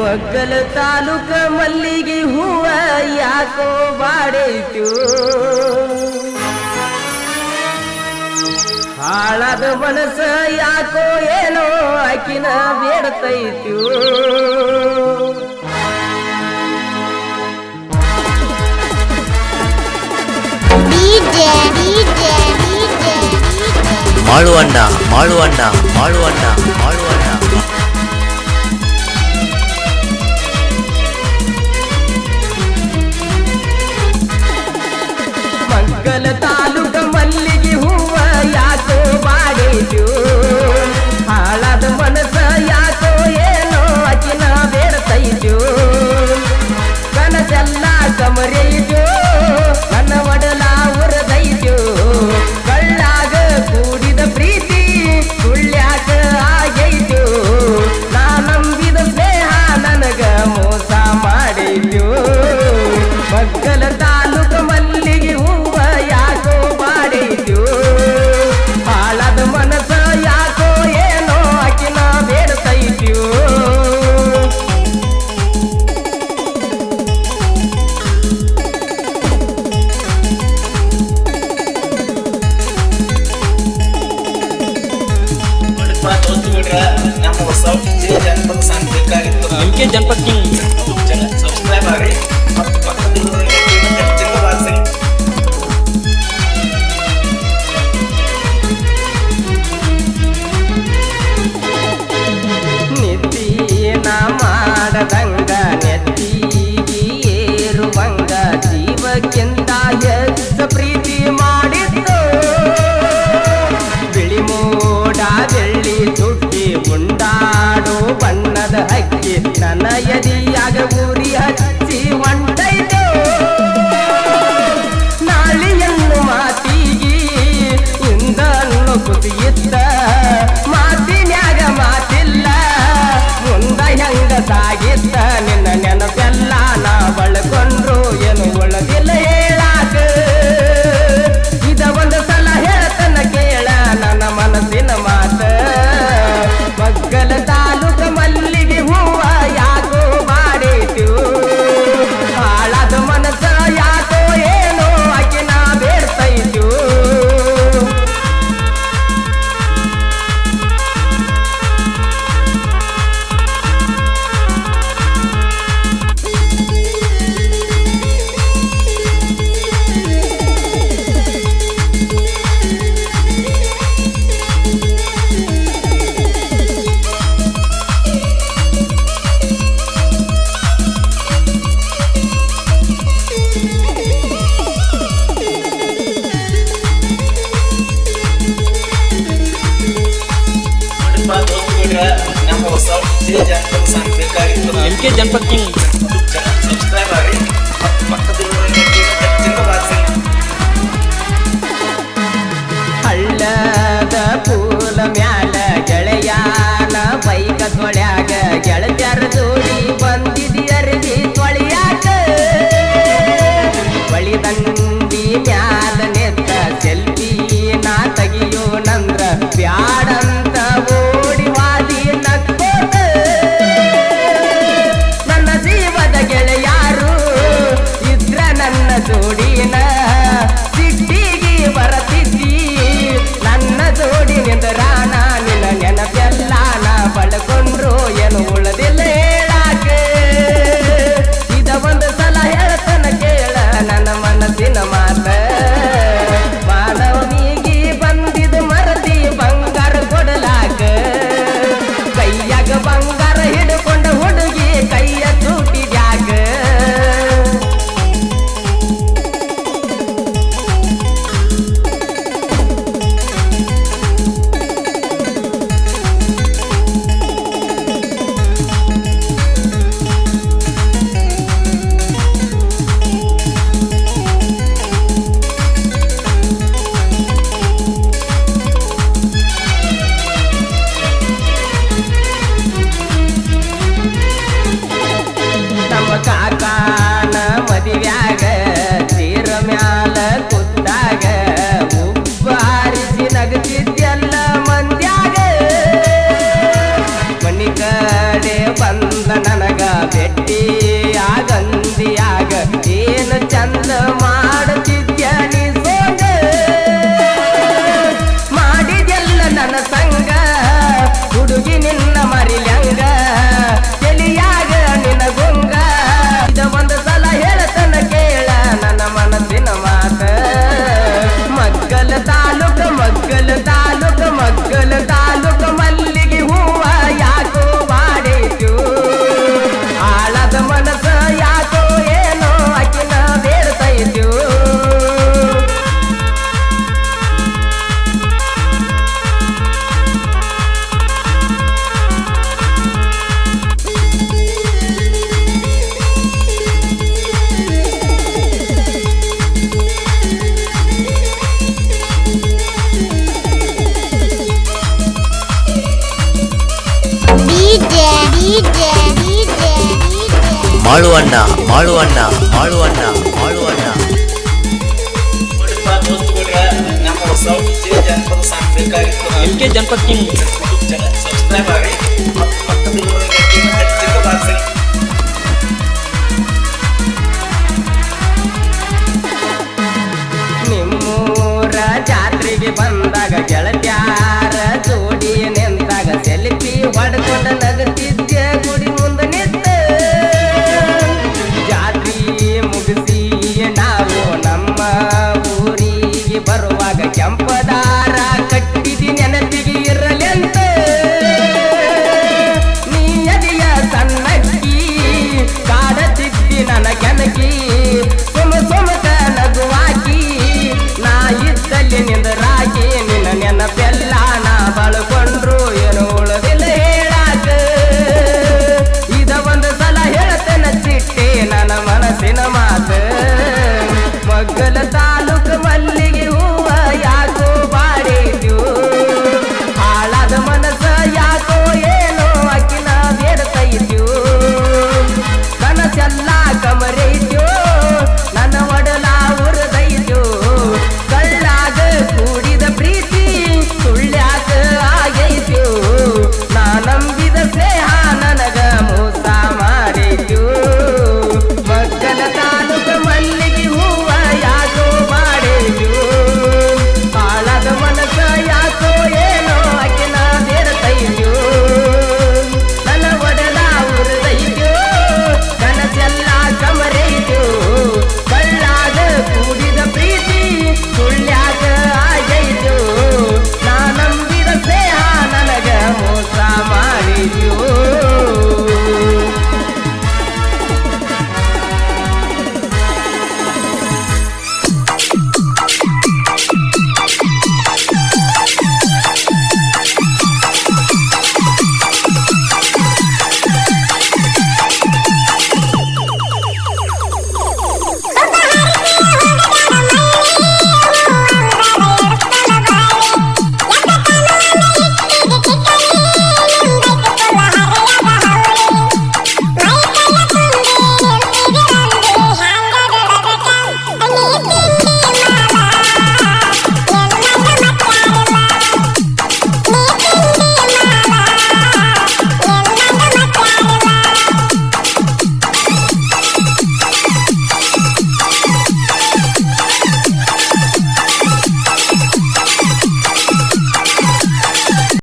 ಮಕ್ಕಳ ತಾಲೂಕ ಮಲ್ಲಿಗೆ ಹೂವ ಯಾಕೋ ಬಾಡೈತು ಹಾಳಾದ ಮನಸ್ಸ ಯಾಕೋ ಏನೋ ಆಕಿನ ಬೇಡತೈತು ಡಿ ಡಿ மாழுவாண்டா மாழுவாண்டா மாழுவாண்டா மாழுவாண்டா. I'm fucking ಮಾಳುವಣ್ಣ ಮಾಳುವಣ್ಣ ಮಾಳುವಣ್ಣ ಮಾಳುವಣ್ಣ. ಎಂ ಜನಪದ ಕಿಂಗ್. ಸಬ್ಸ್ಕ್ರೈಬ್ ಆಗಿ ನಿಮ್ಮೂರ ಜಾತ್ರೆಗೆ ಬಂದಾಗ ಗೆಳತ್ಯಾ? que le